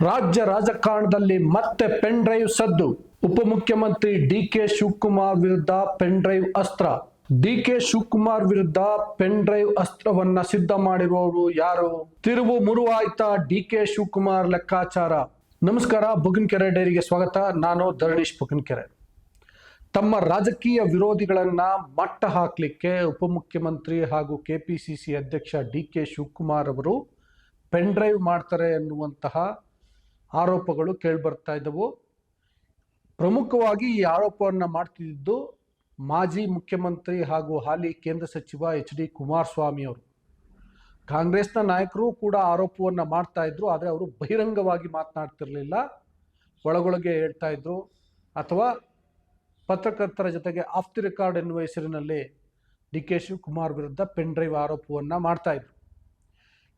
ರಾಜ್ಯ ರಾಜಕಾರಣದಲ್ಲಿ ಮತ್ತೆ ಪೆನ್ ಡ್ರೈವ್ ಸದ್ದು. ಉಪಮುಖ್ಯಮಂತ್ರಿ ಡಿ ಕೆ ಶಿವಕುಮಾರ್ ವಿರುದ್ಧ ಪೆನ್ ಡ್ರೈವ್ ಅಸ್ತ್ರ. ಡಿ ಕೆ ಶಿವಕುಮಾರ್ ವಿರುದ್ಧ ಪೆನ್ ಡ್ರೈವ್ ಅಸ್ತ್ರವನ್ನ ಸಿದ್ಧ ಮಾಡಿರುವವರು ಯಾರು? ತಿರುವು ಮುರುವಾಯ್ತ ಡಿ ಕೆ ಶಿವಕುಮಾರ್ ಲೆಕ್ಕಾಚಾರ. ನಮಸ್ಕಾರ, ಬುಗನ್ಕೆರೆ ಡೈರಿಗೆ ಸ್ವಾಗತ. ನಾನು ಧರಣೀಶ್ ಬುಗನ್ಕೆರೆ. ತಮ್ಮ ರಾಜಕೀಯ ವಿರೋಧಿಗಳನ್ನ ಮಟ್ಟ ಹಾಕಲಿಕ್ಕೆ ಉಪಮುಖ್ಯಮಂತ್ರಿ ಹಾಗೂ ಕೆಪಿಸಿಸಿ ಅಧ್ಯಕ್ಷ ಡಿ ಕೆ ಶಿವಕುಮಾರ್ ಅವರು ಪೆನ್ ಡ್ರೈವ್ ಮಾಡ್ತಾರೆ ಎನ್ನುವಂತಹ ಆರೋಪಗಳು ಕೇಳಿಬರ್ತಾ ಇದ್ದವು. ಪ್ರಮುಖವಾಗಿ ಈ ಆರೋಪವನ್ನು ಮಾಡ್ತಿದ್ದು ಮಾಜಿ ಮುಖ್ಯಮಂತ್ರಿ ಹಾಗೂ ಹಾಲಿ ಕೇಂದ್ರ ಸಚಿವ ಎಚ್ ಡಿ ಕುಮಾರಸ್ವಾಮಿ ಅವರು. ಕಾಂಗ್ರೆಸ್ನ ನಾಯಕರು ಕೂಡ ಆರೋಪವನ್ನು ಮಾಡ್ತಾ ಇದ್ರು, ಆದರೆ ಅವರು ಬಹಿರಂಗವಾಗಿ ಮಾತನಾಡ್ತಿರಲಿಲ್ಲ. ಒಳಗೊಳಗೆ ಹೇಳ್ತಾ ಇದ್ರು. ಅಥವಾ ಪತ್ರಕರ್ತರ ಜೊತೆಗೆ ಆಫ್ ದಿ ರೆಕಾರ್ಡ್ ಎನ್ನುವ ಹೆಸರಿನಲ್ಲಿ ಡಿ ಕೆ ಶಿವಕುಮಾರ್ ವಿರುದ್ಧ ಪೆನ್ ಡ್ರೈವ್ ಆರೋಪವನ್ನು ಮಾಡ್ತಾ ಇದ್ರು.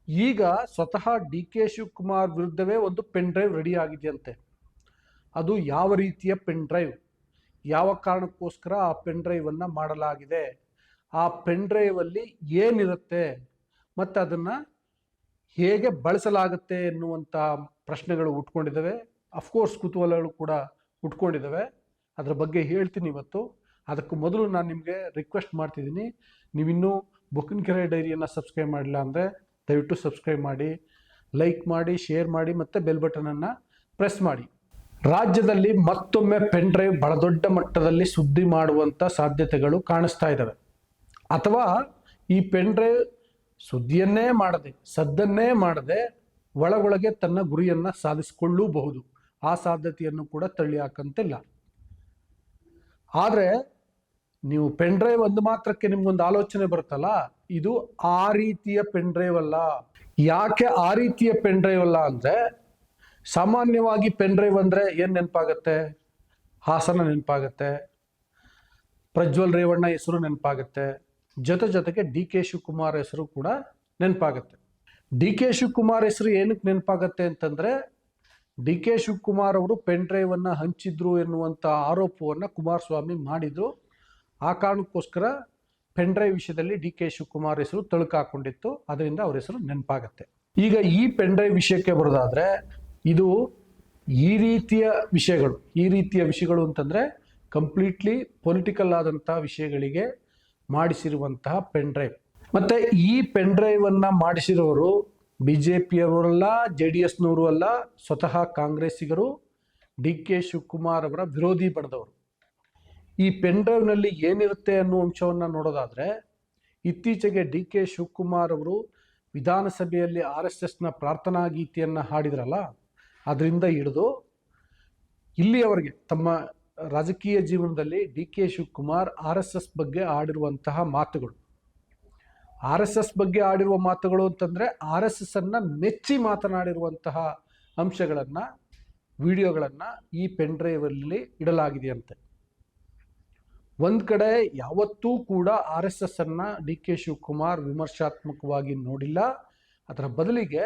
ಈಗ ಸ್ವತಃ ಡಿ ಕೆ ಶಿವಕುಮಾರ್ ವಿರುದ್ಧವೇ ಒಂದು ಪೆನ್ ಡ್ರೈವ್ ರೆಡಿ ಆಗಿದೆಯಂತೆ. ಅದು ಯಾವ ರೀತಿಯ ಪೆನ್ ಡ್ರೈವ್? ಯಾವ ಕಾರಣಕ್ಕೋಸ್ಕರ ಆ ಪೆನ್ ಡ್ರೈವನ್ನು ಮಾಡಲಾಗಿದೆ? ಆ ಪೆನ್ ಡ್ರೈವಲ್ಲಿ ಏನಿರುತ್ತೆ? ಮತ್ತು ಅದನ್ನು ಹೇಗೆ ಬಳಸಲಾಗುತ್ತೆ ಎನ್ನುವಂಥ ಪ್ರಶ್ನೆಗಳು ಉಟ್ಕೊಂಡಿದ್ದಾವೆ. ಅಫ್ಕೋರ್ಸ್ ಕುತೂಹಲಗಳು ಕೂಡ ಉಟ್ಕೊಂಡಿದ್ದಾವೆ. ಅದರ ಬಗ್ಗೆ ಹೇಳ್ತೀನಿ ಇವತ್ತು. ಅದಕ್ಕೂ ಮೊದಲು ನಾನು ನಿಮಗೆ ರಿಕ್ವೆಸ್ಟ್ ಮಾಡ್ತಿದ್ದೀನಿ. ನೀವಿನ್ನೂ ಬುಕ್ಕಿನಕೆರೆ ಡೈರಿಯನ್ನು ಸಬ್ಸ್ಕ್ರೈಬ್ ಮಾಡಿಲ್ಲ ಅಂದರೆ ದಯವಿಟ್ಟು ಸಬ್ಸ್ಕ್ರೈಬ್ ಮಾಡಿ, ಲೈಕ್ ಮಾಡಿ, ಶೇರ್ ಮಾಡಿ ಮತ್ತು ಬೆಲ್ ಬಟನನ್ನು ಪ್ರೆಸ್ ಮಾಡಿ. ರಾಜ್ಯದಲ್ಲಿ ಮತ್ತೊಮ್ಮೆ ಪೆನ್ ಡ್ರೈವ್ ಬಹಳ ದೊಡ್ಡ ಮಟ್ಟದಲ್ಲಿ ಸುದ್ದಿ ಮಾಡುವಂಥ ಸಾಧ್ಯತೆಗಳು ಕಾಣಿಸ್ತಾ ಇದ್ದಾವೆ ಅಥವಾ ಈ ಪೆನ್ ಡ್ರೈವ್ ಸುದ್ದಿಯನ್ನೇ ಮಾಡದೆ, ಸದ್ದನ್ನೇ ಮಾಡದೆ ಒಳಗೊಳಗೆ ತನ್ನ ಗುರಿಯನ್ನು ಸಾಧಿಸಿಕೊಳ್ಳೂಬಹುದು. ಆ ಸಾಧ್ಯತೆಯನ್ನು ಕೂಡ ತಳ್ಳಿ ಹಾಕಂತಿಲ್ಲ. ಆದರೆ ನೀವು ಪೆನ್ ಡ್ರೈವ್ ಒಂದು ಮಾತ್ರಕ್ಕೆ ನಿಮ್ಗೊಂದು ಆಲೋಚನೆ ಬರುತ್ತಲ್ಲ ಇದು ಆ ರೀತಿಯ ಪೆನ್ ಡ್ರೈವ್ ಅಲ್ಲ. ಯಾಕೆ ಆ ರೀತಿಯ ಪೆನ್ ಡ್ರೈವ್ ಅಲ್ಲ ಅಂದರೆ ಸಾಮಾನ್ಯವಾಗಿ ಪೆನ್ ಡ್ರೈವ್ ಅಂದರೆ ಏನು ನೆನಪಾಗತ್ತೆ? ಹಾಸನ ನೆನಪಾಗತ್ತೆ. ಪ್ರಜ್ವಲ್ ರೇವಣ್ಣ ಹೆಸರು ನೆನಪಾಗತ್ತೆ. ಜೊತೆ ಜೊತೆಗೆ ಡಿ ಕೆ ಶಿವಕುಮಾರ್ ಹೆಸರು ಕೂಡ ನೆನಪಾಗತ್ತೆ. ಡಿ ಕೆ ಶಿವಕುಮಾರ್ ಹೆಸರು ಏನಕ್ಕೆ ನೆನಪಾಗತ್ತೆ ಅಂತಂದರೆ ಡಿ ಕೆ ಶಿವಕುಮಾರ್ ಅವರು ಪೆನ್ ಡ್ರೈವನ್ನು ಹಂಚಿದ್ರು ಎನ್ನುವಂಥ ಆರೋಪವನ್ನು ಕುಮಾರಸ್ವಾಮಿ ಮಾಡಿದ್ರು. ಆ ಕಾರಣಕ್ಕೋಸ್ಕರ ಪೆನ್ ಡ್ರೈವ್ ವಿಷಯದಲ್ಲಿ ಡಿ ಕೆ ಶಿವಕುಮಾರ್ ಹೆಸರು ತಳುಕಾಕೊಂಡಿತ್ತು, ಅದರಿಂದ ಅವ್ರ ಹೆಸರು ನೆನಪಾಗತ್ತೆ. ಈಗ ಈ ಪೆನ್ಡ್ರೈವ್ ವಿಷಯಕ್ಕೆ ಬರೋದಾದ್ರೆ, ಇದು ಈ ರೀತಿಯ ವಿಷಯಗಳು, ಈ ರೀತಿಯ ವಿಷಯಗಳು ಅಂತಂದರೆ ಕಂಪ್ಲೀಟ್ಲಿ ಪೊಲಿಟಿಕಲ್ ಆದಂತಹ ವಿಷಯಗಳಿಗೆ ಮಾಡಿಸಿರುವಂತಹ ಪೆನ್ಡ್ರೈವ್. ಮತ್ತು ಈ ಪೆನ್ ಡ್ರೈವನ್ನು ಮಾಡಿಸಿರೋರು ಬಿ ಜೆ ಪಿಯವರಲ್ಲ ಜೆ ಡಿ ಎಸ್ನವರು ಅಲ್ಲ, ಸ್ವತಃ ಕಾಂಗ್ರೆಸ್ಸಿಗರು, ಡಿ ಕೆ ಶಿವಕುಮಾರ್ ಅವರ ವಿರೋಧಿ ಬಣದವರು ಈ ಪೆನ್ ಡ್ರೈವ್ನಲ್ಲಿ ಏನಿರುತ್ತೆ ಅನ್ನೋ ಅಂಶವನ್ನು ನೋಡೋದಾದರೆ, ಇತ್ತೀಚೆಗೆ ಡಿ ಕೆ ಶಿವಕುಮಾರ್ ಅವರು ವಿಧಾನಸಭೆಯಲ್ಲಿ ಆರ್ ಎಸ್ ಎಸ್ನ ಪ್ರಾರ್ಥನಾ ಗೀತೆಯನ್ನು ಹಾಡಿದ್ರಲ್ಲ, ಅದರಿಂದ ಹಿಡಿದು ಇಲ್ಲಿಯವರೆಗೆ ತಮ್ಮ ರಾಜಕೀಯ ಜೀವನದಲ್ಲಿ D K Shivakumar R S S ಬಗ್ಗೆ ಆಡಿರುವಂತಹ ಮಾತುಗಳು. ಆರ್ ಎಸ್ ಎಸ್ ಬಗ್ಗೆ ಆಡಿರುವ ಮಾತುಗಳು ಅಂತಂದರೆ ಆರ್ ಎಸ್ ಎಸ್ ಅನ್ನು ಮೆಚ್ಚಿ ಮಾತನಾಡಿರುವಂತಹ ಅಂಶಗಳನ್ನು, ವಿಡಿಯೋಗಳನ್ನು ಈ ಪೆನ್ ಡ್ರೈವಲ್ಲಿ ಇಡಲಾಗಿದೆಯಂತೆ. ಒಂದು ಕಡೆ ಯಾವತ್ತೂ ಕೂಡ ಆರ್ ಎಸ್ ಎಸ್ ಅನ್ನ ಡಿ ಕೆ ಶಿವಕುಮಾರ್ ವಿಮರ್ಶಾತ್ಮಕವಾಗಿ ನೋಡಿಲ್ಲ. ಅದರ ಬದಲಿಗೆ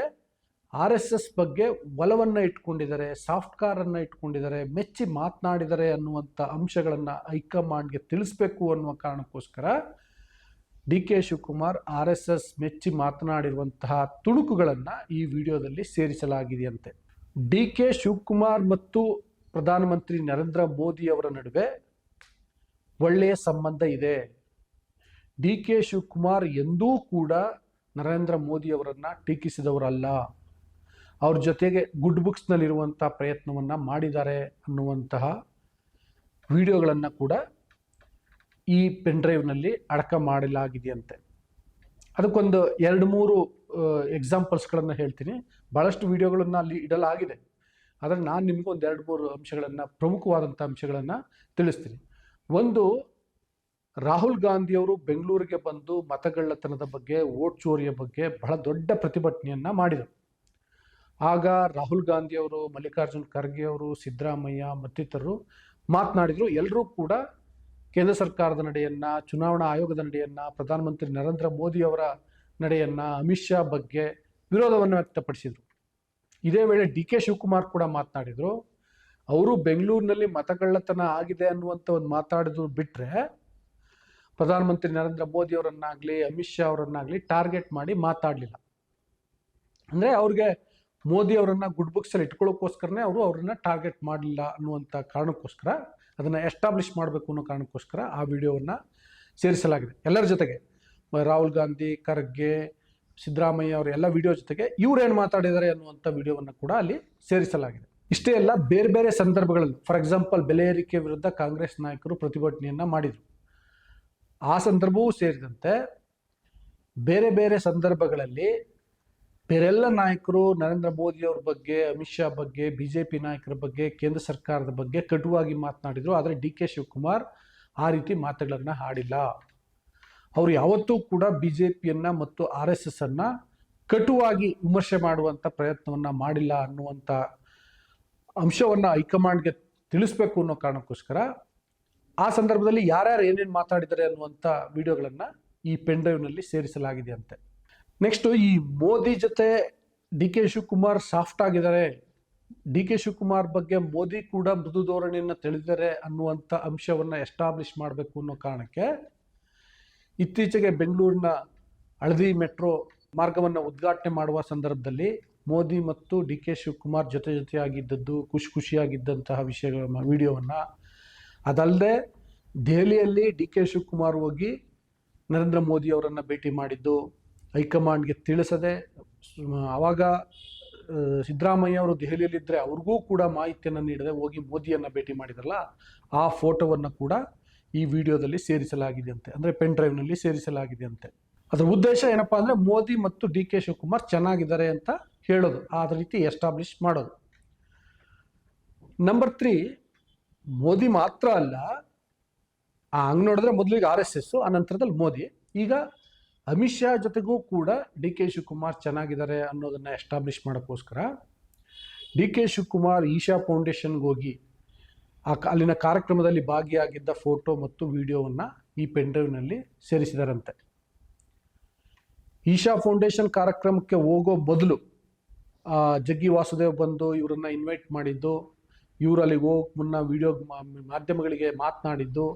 ಆರ್ ಎಸ್ ಎಸ್ ಬಗ್ಗೆ ಒಲವನ್ನು ಇಟ್ಕೊಂಡಿದ್ದಾರೆ, ಸಾಫ್ಟ್ ಕಾರನ್ನು ಇಟ್ಕೊಂಡಿದ್ದಾರೆ, ಮೆಚ್ಚಿ ಮಾತನಾಡಿದ್ದಾರೆ ಅನ್ನುವಂಥ ಅಂಶಗಳನ್ನು ಹೈಕಮಾಂಡ್ಗೆ ತಿಳಿಸ್ಬೇಕು ಅನ್ನುವ ಕಾರಣಕ್ಕೋಸ್ಕರ D K Shivakumar R S S ಮೆಚ್ಚಿ ಮಾತನಾಡಿರುವಂತಹ ತುಣುಕುಗಳನ್ನು ಈ ವಿಡಿಯೋದಲ್ಲಿ ಸೇರಿಸಲಾಗಿದೆಯಂತೆ. ಡಿ ಕೆ ಶಿವಕುಮಾರ್ ಮತ್ತು ಪ್ರಧಾನಮಂತ್ರಿ ನರೇಂದ್ರ ಮೋದಿ ಅವರ ನಡುವೆ ಒಳ್ಳೆಯ ಸಂಬಂಧ ಇದೆ. ಡಿ ಕೆ ಶಿವಕುಮಾರ್ ಎಂದೂ ಕೂಡ ನರೇಂದ್ರ ಮೋದಿ ಅವರನ್ನು ಟೀಕಿಸಿದವರಲ್ಲ. ಅವ್ರ ಜೊತೆಗೆ ಗುಡ್ ಬುಕ್ಸ್ನಲ್ಲಿರುವಂಥ ಪ್ರಯತ್ನವನ್ನು ಮಾಡಿದ್ದಾರೆ ಅನ್ನುವಂತಹ ವಿಡಿಯೋಗಳನ್ನು ಕೂಡ ಈ ಪೆನ್ ಡ್ರೈವ್ನಲ್ಲಿ ಅಡಕ ಮಾಡಲಾಗಿದೆಯಂತೆ. ಅದಕ್ಕೊಂದು ಎರಡು ಮೂರು ಎಕ್ಸಾಂಪಲ್ಸ್ಗಳನ್ನು ಹೇಳ್ತೀನಿ. ಭಾಳಷ್ಟು ವಿಡಿಯೋಗಳನ್ನು ಅಲ್ಲಿ ಇಡಲಾಗಿದೆ. ಆದರೆ ನಾನು ನಿಮಗೊಂದು ಎರಡು ಮೂರು ಅಂಶಗಳನ್ನು ಪ್ರಮುಖವಾದಂಥ ಅಂಶಗಳನ್ನು ತಿಳಿಸ್ತೀನಿ. ಒಂದು, ರಾಹುಲ್ ಗಾಂಧಿಯವರು ಬೆಂಗಳೂರಿಗೆ ಬಂದು ಮತಗಳ್ಳತನದ ಬಗ್ಗೆ ಓಟ್ ಚೋರಿಯ ಬಗ್ಗೆ ಬಹಳ ದೊಡ್ಡ ಪ್ರತಿಭಟನೆಯನ್ನ ಮಾಡಿದರು. ಆಗ ರಾಹುಲ್ ಗಾಂಧಿಯವರು, ಮಲ್ಲಿಕಾರ್ಜುನ್ ಖರ್ಗೆ ಅವರು, ಸಿದ್ದರಾಮಯ್ಯ ಮತ್ತಿತರರು ಮಾತನಾಡಿದರು. ಎಲ್ಲರೂ ಕೂಡ ಕೇಂದ್ರ ಸರ್ಕಾರದ ನಡೆಯನ್ನು, ಚುನಾವಣಾ ಆಯೋಗದ ನಡೆಯನ್ನು, ಪ್ರಧಾನಮಂತ್ರಿ ನರೇಂದ್ರ ಮೋದಿ ಅವರ ನಡೆಯನ್ನು, ಅಮಿತ್ ಶಾ ಬಗ್ಗೆ ವಿರೋಧವನ್ನು ವ್ಯಕ್ತಪಡಿಸಿದರು. ಇದೇ ವೇಳೆ ಡಿ ಕೆ ಶಿವಕುಮಾರ್ ಕೂಡ ಮಾತನಾಡಿದರು. ಅವರು ಬೆಂಗಳೂರಿನಲ್ಲಿ ಮತಗಳ್ಳತನ ಆಗಿದೆ ಅನ್ನುವಂಥ ಒಂದು ಮಾತಾಡಿದ್ರು ಬಿಟ್ಟರೆ ಪ್ರಧಾನಮಂತ್ರಿ ನರೇಂದ್ರ ಮೋದಿ ಅವರನ್ನಾಗಲಿ, ಅಮಿತ್ ಶಾ ಅವರನ್ನಾಗಲಿ ಟಾರ್ಗೆಟ್ ಮಾಡಿ ಮಾತಾಡಲಿಲ್ಲ. ಅಂದರೆ ಅವ್ರಿಗೆ ಮೋದಿ ಅವರನ್ನ ಗುಡ್ ಬುಕ್ಸ್ ಅಲ್ಲಿ ಇಟ್ಕೊಳ್ಳೋಕ್ಕೋಸ್ಕರನೇ ಅವರು ಅವ್ರನ್ನ ಟಾರ್ಗೆಟ್ ಮಾಡಲಿಲ್ಲ ಅನ್ನುವಂಥ ಕಾರಣಕ್ಕೋಸ್ಕರ, ಅದನ್ನ ಎಸ್ಟಾಬ್ಲಿಷ್ ಮಾಡಬೇಕು ಅನ್ನೋ ಕಾರಣಕ್ಕೋಸ್ಕರ ಆ ವಿಡಿಯೋವನ್ನ ಸೇರಿಸಲಾಗಿದೆ. ಎಲ್ಲರ ಜೊತೆಗೆ, ರಾಹುಲ್ ಗಾಂಧಿ, ಖರ್ಗೆ, ಸಿದ್ದರಾಮಯ್ಯ ಅವರ ಎಲ್ಲ ವಿಡಿಯೋ ಜೊತೆಗೆ ಇವ್ರು ಏನು ಮಾತಾಡಿದ್ದಾರೆ ಅನ್ನುವಂಥ ವಿಡಿಯೋವನ್ನು ಕೂಡ ಅಲ್ಲಿ ಸೇರಿಸಲಾಗಿದೆ. ಇಷ್ಟೇ ಅಲ್ಲ, ಬೇರೆ ಬೇರೆ ಸಂದರ್ಭಗಳಲ್ಲಿ ಫಾರ್ ಎಕ್ಸಾಂಪಲ್ ಬೆಲೆ ಏರಿಕೆ ವಿರುದ್ಧ ಕಾಂಗ್ರೆಸ್ ನಾಯಕರು ಪ್ರತಿಭಟನೆಯನ್ನು ಮಾಡಿದರು. ಆ ಸಂದರ್ಭವೂ ಸೇರಿದಂತೆ ಬೇರೆ ಬೇರೆ ಸಂದರ್ಭಗಳಲ್ಲಿ ಬೇರೆಲ್ಲ ನಾಯಕರು, ನರೇಂದ್ರ ಮೋದಿ ಅವ್ರ ಬಗ್ಗೆ, ಅಮಿತ್ ಶಾ ಬಗ್ಗೆ ಬಿ ಜೆ ಪಿ ನಾಯಕರ ಬಗ್ಗೆ, ಕೇಂದ್ರ ಸರ್ಕಾರದ ಬಗ್ಗೆ ಕಟುವಾಗಿ ಮಾತನಾಡಿದರು. ಆದರೆ ಡಿ ಕೆ ಶಿವಕುಮಾರ್ ಆ ರೀತಿ ಮಾತುಗಳನ್ನು ಆಡಿಲ್ಲ ಅವರು ಯಾವತ್ತೂ ಕೂಡ ಬಿ ಜೆ ಪಿಯನ್ನು ಮತ್ತು ಆರ್ ಎಸ್ ಕಟುವಾಗಿ ವಿಮರ್ಶೆ ಮಾಡುವಂಥ ಪ್ರಯತ್ನವನ್ನು ಮಾಡಿಲ್ಲ ಅನ್ನುವಂಥ ಅಂಶವನ್ನು ಹೈಕಮಾಂಡ್ಗೆ ತಿಳಿಸ್ಬೇಕು ಅನ್ನೋ ಕಾರಣಕ್ಕೋಸ್ಕರ ಆ ಸಂದರ್ಭದಲ್ಲಿ ಯಾರ್ಯಾರು ಏನೇನು ಮಾತಾಡಿದ್ದಾರೆ ಅನ್ನುವಂಥ ವಿಡಿಯೋಗಳನ್ನು ಈ ಪೆನ್ ಡ್ರೈವ್ನಲ್ಲಿ ಸೇರಿಸಲಾಗಿದೆ ಅಂತೆ ನೆಕ್ಸ್ಟು ಈ ಮೋದಿ ಜೊತೆ ಡಿ ಕೆ ಶಿವಕುಮಾರ್ ಸಾಫ್ಟ್ ಆಗಿದ್ದಾರೆ. ಡಿ ಕೆ ಶಿವಕುಮಾರ್ ಬಗ್ಗೆ ಮೋದಿ ಕೂಡ ಮೃದು ಧೋರಣೆಯನ್ನು ತಿಳಿದಿದ್ದಾರೆ ಅನ್ನುವಂಥ ಅಂಶವನ್ನು ಎಸ್ಟಾಬ್ಲಿಷ್ ಮಾಡಬೇಕು ಅನ್ನೋ ಕಾರಣಕ್ಕೆ ಇತ್ತೀಚೆಗೆ ಬೆಂಗಳೂರಿನ ಹಳದಿ ಮೆಟ್ರೋ ಮಾರ್ಗವನ್ನು ಉದ್ಘಾಟನೆ ಮಾಡುವ ಸಂದರ್ಭದಲ್ಲಿ ಮೋದಿ ಮತ್ತು ಡಿ ಕೆ ಶಿವಕುಮಾರ್ ಜೊತೆ ಜೊತೆಯಾಗಿದ್ದದ್ದು, ಖುಷಿ ಖುಷಿಯಾಗಿದ್ದಂತಹ ವಿಷಯಗಳ ವಿಡಿಯೋವನ್ನು. ಅದಲ್ಲದೆ ದೆಹಲಿಯಲ್ಲಿ ಡಿ ಕೆ ಶಿವಕುಮಾರ್ ಹೋಗಿ ನರೇಂದ್ರ ಮೋದಿ ಅವರನ್ನು ಭೇಟಿ ಮಾಡಿದ್ದು, ಹೈಕಮಾಂಡ್ಗೆ ತಿಳಿಸದೆ ಆವಾಗ ಸಿದ್ದರಾಮಯ್ಯ ಅವರು ದೆಹಲಿಯಲ್ಲಿದ್ದರೆ ಅವ್ರಿಗೂ ಕೂಡ ಮಾಹಿತಿಯನ್ನು ನೀಡದೆ ಹೋಗಿ ಮೋದಿಯನ್ನು ಭೇಟಿ ಮಾಡಿದ್ರಲ್ಲ, ಆ ಫೋಟೋವನ್ನು ಕೂಡ ಈ ವಿಡಿಯೋದಲ್ಲಿ ಸೇರಿಸಲಾಗಿದೆ ಅಂತೆ ಅಂದರೆ ಪೆನ್ ಡ್ರೈವ್ನಲ್ಲಿ ಸೇರಿಸಲಾಗಿದೆ ಅಂತೆ ಅದರ ಉದ್ದೇಶ ಏನಪ್ಪಾ ಅಂದರೆ ಮೋದಿ ಮತ್ತು ಡಿ ಕೆ ಶಿವಕುಮಾರ್ ಚೆನ್ನಾಗಿದ್ದಾರೆ ಅಂತ ಹೇಳೋದು ಆ ರೀತಿ ಎಸ್ಟಾಬ್ಲಿಷ್ ಮಾಡೋದು. ನಂಬರ್ ತ್ರೀ ಮೋದಿ ಮಾತ್ರ ಅಲ್ಲ ಆ ಹಂಗೆ ನೋಡಿದ್ರೆ ಮೊದಲಿಗೆ ಆರ್ ಎಸ್ ಎಸ್ ಆ ನಂತರದಲ್ಲಿ ಮೋದಿ. ಈಗ ಅಮಿತ್ ಶಾ ಜೊತೆಗೂ ಕೂಡ ಡಿ ಕೆ ಶಿವಕುಮಾರ್ ಚೆನ್ನಾಗಿದ್ದಾರೆ ಅನ್ನೋದನ್ನು ಎಸ್ಟಾಬ್ಲಿಷ್ ಮಾಡೋಕ್ಕೋಸ್ಕರ ಡಿ ಕೆ ಶಿವಕುಮಾರ್ ಈಶಾ ಫೌಂಡೇಶನ್ಗೆ ಹೋಗಿ ಆ ಅಲ್ಲಿನ ಕಾರ್ಯಕ್ರಮದಲ್ಲಿ ಭಾಗಿಯಾಗಿದ್ದ ಫೋಟೋ ಮತ್ತು ವಿಡಿಯೋವನ್ನು ಈ ಪೆಂಡ್ರೈವ್ನಲ್ಲಿ ಸೇರಿಸಿದಾರಂತೆ. ಈಶಾ ಫೌಂಡೇಶನ್ ಕಾರ್ಯಕ್ರಮಕ್ಕೆ ಹೋಗೋ ಮೊದಲು ಆ, ಜಗ್ಗಿ ವಾಸುದೇವ್ ಬಂದು ಇವರನ್ನ ಇನ್ವೈಟ್ ಮಾಡಿದ್ದು ಇವರಲ್ಲಿ ಹೋಗ್ ಮುನ್ನ ವಿಡಿಯೋ ಮಾಧ್ಯಮಗಳಿಗೆ ಮಾತನಾಡಿದ್ದು,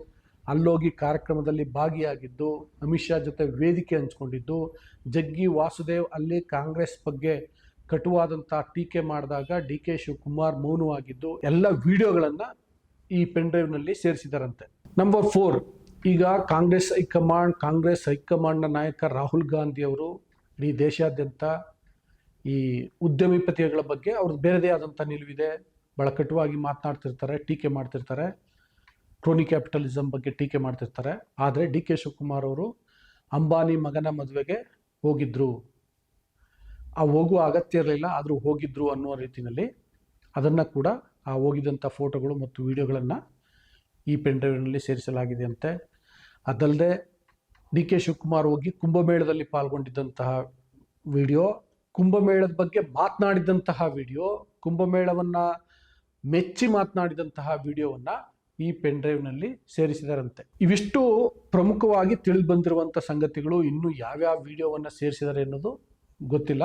ಅಲ್ಲೋಗಿ ಕಾರ್ಯಕ್ರಮದಲ್ಲಿ ಭಾಗಿಯಾಗಿದ್ದು, ಅಮಿತ್ ಶಾ ಜೊತೆ ವೇದಿಕೆ ಹಂಚ್ಕೊಂಡಿದ್ದು, ಜಗ್ಗಿ ವಾಸುದೇವ್ ಅಲ್ಲಿ ಕಾಂಗ್ರೆಸ್ ಬಗ್ಗೆ ಕಟುವಾದಂಥ ಟೀಕೆ ಮಾಡಿದಾಗ ಡಿ ಕೆ ಶಿವಕುಮಾರ್ ಮೌನವಾಗಿದ್ದು ಎಲ್ಲ ವಿಡಿಯೋಗಳನ್ನು ಈ ಪೆನ್ ಡ್ರೈವ್ನಲ್ಲಿ ಸೇರಿಸಿದಾರಂತೆ. ನಂಬರ್ ಫೋರ್ ಈಗ ಕಾಂಗ್ರೆಸ್ ಹೈಕಮಾಂಡ್, ಕಾಂಗ್ರೆಸ್ ಹೈಕಮಾಂಡ್ನ ನಾಯಕ ರಾಹುಲ್ ಗಾಂಧಿ ಅವರು ಇಡೀ ದೇಶಾದ್ಯಂತ ಈ ಉದ್ಯಮಿಪತಿಗಳ ಬಗ್ಗೆ ಅವ್ರದ್ದು ಬೇರೆದೇ ಆದಂಥ ನಿಲುವಿದೆ. ಬಹಳ ಕಟುವಾಗಿ ಮಾತನಾಡ್ತಿರ್ತಾರೆ, ಟೀಕೆ ಮಾಡ್ತಿರ್ತಾರೆ. ಕ್ರೋನಿ ಕ್ಯಾಪಿಟಲಿಸಮ್ ಬಗ್ಗೆ ಟೀಕೆ ಮಾಡ್ತಿರ್ತಾರೆ. ಆದರೆ ಡಿ ಕೆ ಶಿವಕುಮಾರ್ ಅವರು ಅಂಬಾನಿ ಮಗನ ಮದುವೆಗೆ ಹೋಗಿದ್ರು. ಆ ಹೋಗುವ ಅಗತ್ಯ ಇರಲಿಲ್ಲ, ಆದರೂ ಹೋಗಿದ್ರು ಅನ್ನುವ ರೀತಿಯಲ್ಲಿ. ಅದನ್ನು ಕೂಡ ಆ ಹೋಗಿದಂಥ ಫೋಟೋಗಳು ಮತ್ತು ವಿಡಿಯೋಗಳನ್ನು ಈ ಪೆನ್ ಡ್ರೈವ್ನಲ್ಲಿ ಸೇರಿಸಲಾಗಿದೆ ಅಂತೆ ಅದಲ್ಲದೆ ಡಿ ಕೆ ಶಿವಕುಮಾರ್ ಹೋಗಿ ಕುಂಭಮೇಳದಲ್ಲಿ ಪಾಲ್ಗೊಂಡಿದ್ದಂತಹ ವಿಡಿಯೋ ಕುಂಭಮೇಳದ ಬಗ್ಗೆ ಮಾತನಾಡಿದಂತಹ ವಿಡಿಯೋ, ಕುಂಭಮೇಳವನ್ನು ಮೆಚ್ಚಿ ಮಾತನಾಡಿದಂತಹ ವಿಡಿಯೋವನ್ನು ಈ ಪೆನ್ ಡ್ರೈವ್ನಲ್ಲಿ ಸೇರಿಸಿದಾರಂತೆ. ಇವಿಷ್ಟು ಪ್ರಮುಖವಾಗಿ ತಿಳಿದು ಬಂದಿರುವಂಥ ಸಂಗತಿಗಳು ಇನ್ನು ಯಾವ್ಯಾವ ವಿಡಿಯೋವನ್ನು ಸೇರಿಸಿದ್ದಾರೆ ಅನ್ನೋದು ಗೊತ್ತಿಲ್ಲ.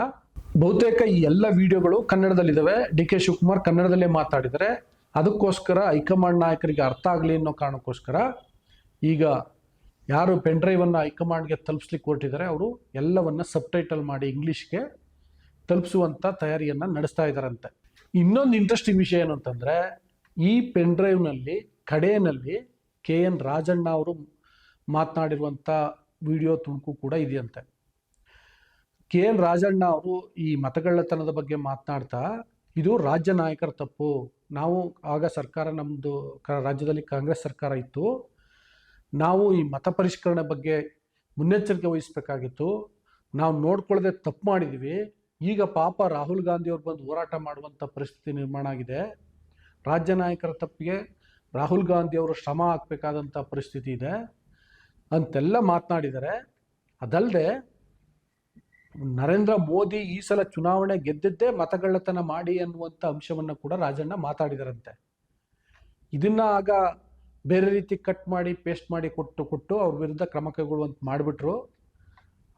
ಬಹುತೇಕ ಈ ಎಲ್ಲ ವಿಡಿಯೋಗಳು ಕನ್ನಡದಲ್ಲಿದ್ದಾವೆ ಡಿ ಕೆ ಶಿವಕುಮಾರ್ ಕನ್ನಡದಲ್ಲೇ ಮಾತಾಡಿದರೆ ಅದಕ್ಕೋಸ್ಕರ ಹೈಕಮಾಂಡ್ ನಾಯಕರಿಗೆ ಅರ್ಥ ಆಗಲಿ ಅನ್ನೋ ಕಾರಣಕ್ಕೋಸ್ಕರ ಈಗ ಯಾರು ಪೆನ್ ಡ್ರೈವನ್ನು ಹೈಕಮಾಂಡ್ಗೆ ತಲುಪಿಸ್ಲಿಕ್ಕೆ ಹೊರಟಿದ್ದಾರೆ, ಅವರು ಎಲ್ಲವನ್ನ ಸಬ್ಟೈಟಲ್ ಮಾಡಿ ಇಂಗ್ಲೀಷ್ಗೆ ತಲುಪಿಸುವಂಥ ತಯಾರಿಯನ್ನು ನಡೆಸ್ತಾ ಇದ್ದಾರಂತೆ ಇನ್ನೊಂದು ಇಂಟ್ರೆಸ್ಟಿಂಗ್ ವಿಷಯ ಏನು ಅಂತಂದರೆ, ಈ ಪೆನ್ ಡ್ರೈವ್ನಲ್ಲಿ ಕಡೆಯಲ್ಲಿ ಕೆ ಎನ್ ರಾಜಣ್ಣ ಅವರು ಮಾತನಾಡಿರುವಂಥ ವಿಡಿಯೋ ತುಣುಕು ಕೂಡ ಇದೆಯಂತೆ. ಕೆ ಎನ್ ರಾಜಣ್ಣ ಅವರು ಈ ಮತಗಳ್ಳತನದ ಬಗ್ಗೆ ಮಾತನಾಡ್ತಾ, ಇದು ರಾಜ್ಯ ನಾಯಕರ ತಪ್ಪು. ನಾವು ಆಗ ಸರ್ಕಾರ ನಮ್ಮದು ರಾಜ್ಯದಲ್ಲಿ ಕಾಂಗ್ರೆಸ್ ಸರ್ಕಾರ ಇತ್ತು. ನಾವು ಈ ಮತ ಪರಿಷ್ಕರಣೆ ಬಗ್ಗೆ ಮುನ್ನೆಚ್ಚರಿಕೆ ವಹಿಸಬೇಕಾಗಿತ್ತು. ನಾವು ನೋಡ್ಕೊಳ್ಳದೆ ತಪ್ಪು ಮಾಡಿದ್ದೀವಿ ಈಗ ಪಾಪ ರಾಹುಲ್ ಗಾಂಧಿ ಅವ್ರು ಬಂದು ಹೋರಾಟ ಮಾಡುವಂಥ ಪರಿಸ್ಥಿತಿ ನಿರ್ಮಾಣ ಆಗಿದೆ. ರಾಜ್ಯ ನಾಯಕರ ತಪ್ಪಿಗೆ ರಾಹುಲ್ ಗಾಂಧಿ ಅವರು ಶ್ರಮ ಹಾಕಬೇಕಾದಂಥ ಪರಿಸ್ಥಿತಿ ಇದೆ. ಅಂತೆಲ್ಲ ಮಾತನಾಡಿದ್ದಾರೆ ಅದಲ್ಲದೆ ನರೇಂದ್ರ ಮೋದಿ ಈ ಸಲ ಚುನಾವಣೆ ಗೆದ್ದಿದ್ದೇ ಮತಗಳ್ಳತನ ಮಾಡಿ ಅನ್ನುವಂಥ ಅಂಶವನ್ನು ಕೂಡ ರಾಜಣ್ಣ ಮಾತಾಡಿದರಂತೆ. ಇದನ್ನ ಆಗ ಬೇರೆ ರೀತಿ ಕಟ್ ಮಾಡಿ, ಪೇಸ್ಟ್ ಮಾಡಿ ಕೊಟ್ಟು ಕೊಟ್ಟು ಅವ್ರ ವಿರುದ್ಧ ಕ್ರಮ ಕೈಗೊಳ್ಳುವಂತ ಮಾಡಿಬಿಟ್ರು.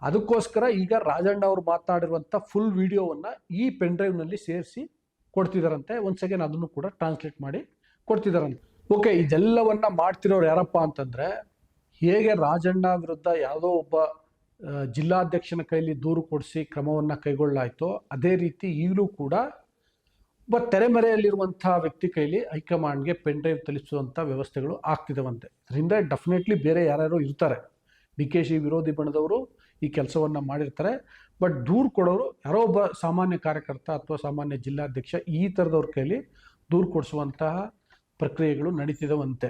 ಅದಕ್ಕೋಸ್ಕರ ಈಗ ರಾಜಣ್ಣ ಅವರು ಮಾತನಾಡಿರುವಂಥ ಫುಲ್ ವಿಡಿಯೋವನ್ನು ಈ ಪೆನ್ ಡ್ರೈವ್ನಲ್ಲಿ ಸೇರಿಸಿ ಕೊಡ್ತಿದ್ದಾರಂತೆ ಒಂದು ಸೆಕೆಂಡ್ ಅದನ್ನು ಕೂಡ ಟ್ರಾನ್ಸ್ಲೇಟ್ ಮಾಡಿ ಕೊಡ್ತಿದಾರಂತೆ. ಓಕೆ ಇದೆಲ್ಲವನ್ನ ಮಾಡ್ತಿರೋರು ಯಾರಪ್ಪ ಅಂತಂದ್ರೆ, ಹೇಗೆ ರಾಜಣ್ಣ ವಿರುದ್ಧ ಯಾವುದೋ ಒಬ್ಬ ಜಿಲ್ಲಾಧ್ಯಕ್ಷನ ಕೈಲಿ ದೂರು ಕೊಡಿಸಿ ಕ್ರಮವನ್ನು ಕೈಗೊಳ್ಳಲಾಯ್ತೋ ಅದೇ ರೀತಿ ಈಗಲೂ ಕೂಡ ಒಬ್ಬ ತೆರೆಮರೆಯಲ್ಲಿರುವಂಥ ವ್ಯಕ್ತಿ ಕೈಲಿ ಹೈಕಮಾಂಡ್ಗೆ ಪೆನ್ ಡ್ರೈವ್ ತಲುಪಿಸುವಂಥ ವ್ಯವಸ್ಥೆಗಳು ಆಗ್ತಿದವಂತೆ. ಇದರಿಂದ ಡೆಫಿನೆಟ್ಲಿ ಬೇರೆ ಯಾರ್ಯಾರು ಇರ್ತಾರೆ. ಡಿ ಕೆ ಶಿ ವಿರೋಧಿ ಬಣದವರು ಈ ಕೆಲಸವನ್ನು ಮಾಡಿರ್ತಾರೆ. ಬಟ್ ದೂರು ಕೊಡೋರು ಯಾರೋ ಒಬ್ಬ ಸಾಮಾನ್ಯ ಕಾರ್ಯಕರ್ತ ಅಥವಾ ಸಾಮಾನ್ಯ ಜಿಲ್ಲಾಧ್ಯಕ್ಷ ಈ ಥರದವ್ರ ಕೈಲಿ ದೂರು ಕೊಡಿಸುವಂತಹ ಪ್ರಕ್ರಿಯೆಗಳು ನಡೀತಿದವಂತೆ.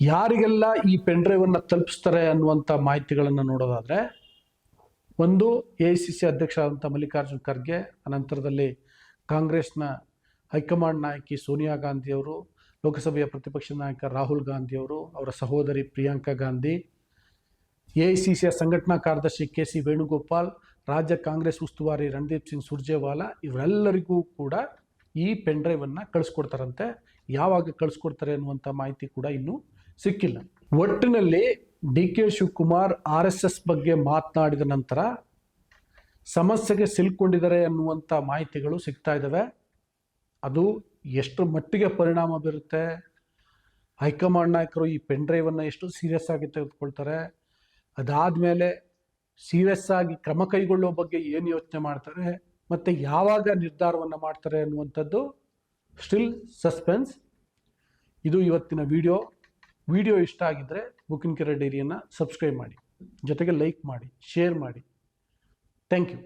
ಯಾರಿಗೆಲ್ಲ ಈ ಪೆನ್ ಡ್ರೈವನ್ನು ತಲುಪಿಸ್ತಾರೆ ಅನ್ನುವಂಥ ಮಾಹಿತಿಗಳನ್ನು ನೋಡೋದಾದರೆ, ಒಂದು ಎ ಐ ಸಿ ಸಿ ಅಧ್ಯಕ್ಷ ಆದಂಥ ಮಲ್ಲಿಕಾರ್ಜುನ್ ಖರ್ಗೆ, ಅನಂತರದಲ್ಲಿ ಕಾಂಗ್ರೆಸ್ನ ಹೈಕಮಾಂಡ್ ನಾಯಕಿ ಸೋನಿಯಾ ಗಾಂಧಿಯವರು, ಲೋಕಸಭೆಯ ಪ್ರತಿಪಕ್ಷ ನಾಯಕ ರಾಹುಲ್ ಗಾಂಧಿಯವರು, ಅವರ ಸಹೋದರಿ Priyanka Gandhi A I C ಸಂಘಟನಾ ಕಾರ್ಯದರ್ಶಿ ಕೆ ಸಿ ವೇಣುಗೋಪಾಲ್, ರಾಜ್ಯ ಕಾಂಗ್ರೆಸ್ ಉಸ್ತುವಾರಿ ರಣದೀಪ್ ಸಿಂಗ್ ಸುರ್ಜೇವಾಲಾ ಇವರೆಲ್ಲರಿಗೂ ಕೂಡ ಈ ಪೆನ್ ಡ್ರೈವನ್ನು ಕಳಿಸ್ಕೊಡ್ತಾರಂತೆ. ಯಾವಾಗ ಕಳಿಸ್ಕೊಡ್ತಾರೆ ಅನ್ನುವಂಥ ಮಾಹಿತಿ ಕೂಡ ಇನ್ನೂ ಸಿಕ್ಕಿಲ್ಲ. ಒಟ್ಟಿನಲ್ಲಿ D K Shivakumar R S S ಬಗ್ಗೆ ಮಾತನಾಡಿದ ನಂತರ ಸಮಸ್ಯೆಗೆ ಸಿಲ್ಕೊಂಡಿದ್ದಾರೆ ಅನ್ನುವಂಥ ಮಾಹಿತಿಗಳು ಸಿಗ್ತಾ ಇದ್ದಾವೆ ಅದು ಎಷ್ಟು ಮಟ್ಟಿಗೆ ಪರಿಣಾಮ ಬೀರುತ್ತೆ? ಹೈಕಮಾಂಡ್ ನಾಯಕರು ಈ ಪೆನ್ ಡ್ರೈವನ್ನು ಎಷ್ಟು ಸೀರಿಯಸ್ ಆಗಿ ತೆಗೆದುಕೊಳ್ತಾರೆ? ಅದಾದಮೇಲೆ ಸೀರಿಯಸ್ ಆಗಿ ಕ್ರಮ ಕೈಗೊಳ್ಳೋ ಬಗ್ಗೆ ಏನು ಯೋಚನೆ ಮಾಡ್ತಾರೆ, ಮತ್ತು ಯಾವಾಗ ನಿರ್ಧಾರವನ್ನು ಮಾಡ್ತಾರೆ ಅನ್ನುವಂಥದ್ದು ಸ್ಟಿಲ್ ಸಸ್ಪೆನ್ಸ್ ಇದು ಇವತ್ತಿನ ವಿಡಿಯೋ ವಿಡಿಯೋ ಇಷ್ಟ ಆಗಿದ್ದರೆ ಬುಕಿನ್ ಕೆರೆ ಡೈರಿಯನ್ನು ಸಬ್ಸ್ಕ್ರೈಬ್ ಮಾಡಿ. ಜೊತೆಗೆ ಲೈಕ್ ಮಾಡಿ ಶೇರ್ ಮಾಡಿ. Thank you